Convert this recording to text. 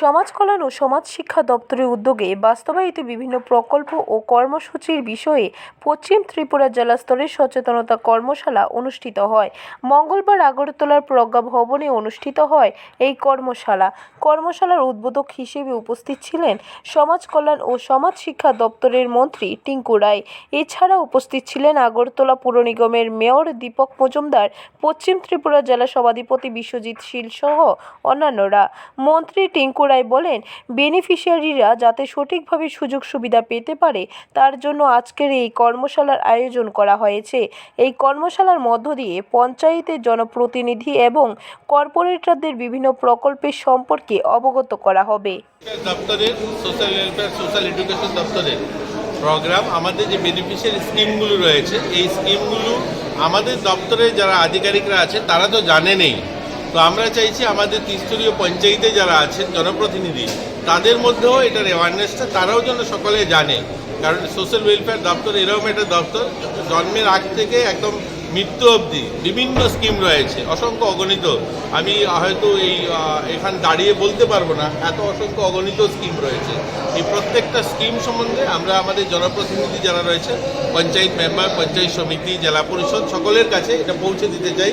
সমাজ কল্যাণ ও সমাজ শিক্ষা দপ্তরের উদ্যোগে বাস্তবায়িত বিভিন্ন প্রকল্প ও কর্মসূচির বিষয়ে পশ্চিম ত্রিপুরা জেলা স্তরের সচেতনতা কর্মশালা অনুষ্ঠিত হয়। মঙ্গলবার আগরতলার প্রজ্ঞা ভবনে অনুষ্ঠিত হয় এই কর্মশালা। কর্মশালার উদ্বোধক হিসেবে উপস্থিত ছিলেন সমাজ কল্যাণ ও সমাজ শিক্ষা দপ্তরের মন্ত্রী টিঙ্কু রায়। এছাড়া উপস্থিত ছিলেন আগরতলা পুর নিগমের মেয়র দীপক মজুমদার, পশ্চিম ত্রিপুরা জেলা সভাধিপতি বিশ্বজিৎ শীল সহ অন্যান্যরা। মন্ত্রী টিঙ্কু রায় বলেন, বেনিফিশিয়ারিরা যাতে সঠিকভাবে সুযোগ সুবিধা পেতে পারে, তার জন্য আজকের এই কর্মশালার আয়োজন করা হয়েছে। এই কর্মশালার মধ্য দিয়ে পঞ্চায়েতের জনপ্রতিনিধি এবং কর্পোরেটরদের বিভিন্ন প্রকল্পের সম্পর্কে অবগত করা হবে। দপ্তরের সোশ্যাল ওয়েলফেয়ার, সোশ্যাল এডুকেশন দপ্তরের প্রোগ্রাম, আমাদের যে বেনিফিশিয়ারি স্কিমগুলো রয়েছে, এই স্কিমগুলো আমাদের দপ্তরে যারা আধিকারিকরা আছে, তারা তো জানে নেই তো আমরা চাইছি আমাদের ত্রিস্তরীয় পঞ্চায়েতে যারা আছেন, জনপ্রতিনিধি, তাদের মধ্যেও এটার অ্যাওয়ারনেসটা তারাও যেন সকলে জানে। কারণ সোশ্যাল ওয়েলফেয়ার দপ্তর এরকম একটা দপ্তর, জন্মের আগ থেকে একদম মৃত্যু অবধি বিভিন্ন স্কিম রয়েছে। অসংখ্য অগণিত। আমি হয়তো এই এখান দাঁড়িয়ে বলতে পারব না, এত অসংখ্য অগণিত স্কিম রয়েছে। এই প্রত্যেকটা স্কিম সম্বন্ধে আমরা আমাদের জনপ্রতিনিধি যারা রয়েছে, পঞ্চায়েত মেম্বার পঞ্চায়েত সমিতি, জেলা পরিষদ, সকলের কাছে এটা পৌঁছে দিতে চাই।